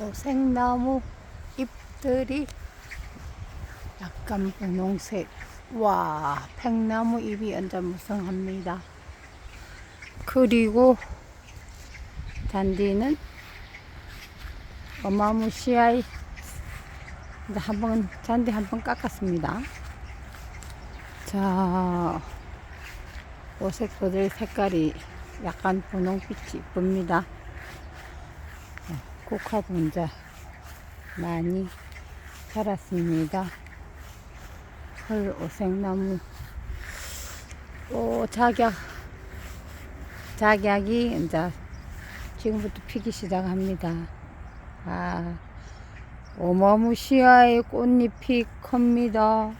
오색나무 잎들이 약간 분홍색. 와, 팽나무 잎이 완전 무성합니다. 그리고 잔디는 어마무시하이 한번 잔디 한번 깎았습니다. 자, 오색도들 색깔이 약간 분홍빛이 이쁩니다. 국화도 이제 많이 자랐습니다. 헐 오색나무 오 작약 작약이 이제 지금부터 피기 시작합니다. 아 어마무시하게 꽃잎이 큽니다.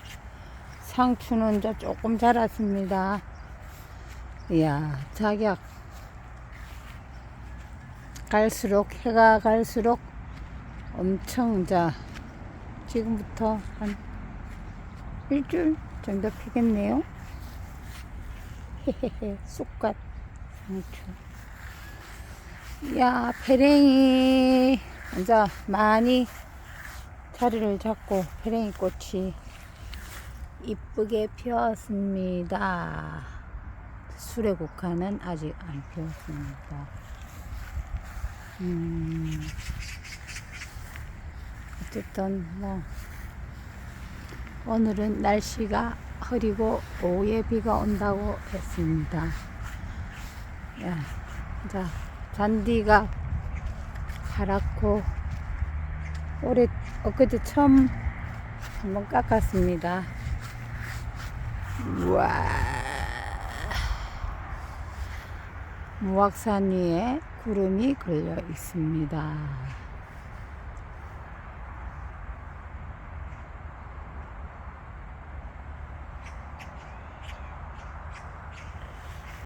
상추는 이제 조금 자랐습니다. 이야 작약 갈수록 해가 갈수록 엄청 자 지금부터 한 일주일 정도 피겠네요. 헤헤헤 쑥갓 상추. 야 페랭이 이제 많이 자리를 잡고 페랭이 꽃이 이쁘게 피었습니다. 수레국화는 아직 안 피었습니다. 음, 어쨌든 뭐 오늘은 날씨가 흐리고 오후에 비가 온다고 했습니다. 야, 자 잔디가 파랗고 올해 엊그제 처음 한번 깎았습니다. 우와 무악산 위에 구름이 걸려 있습니다.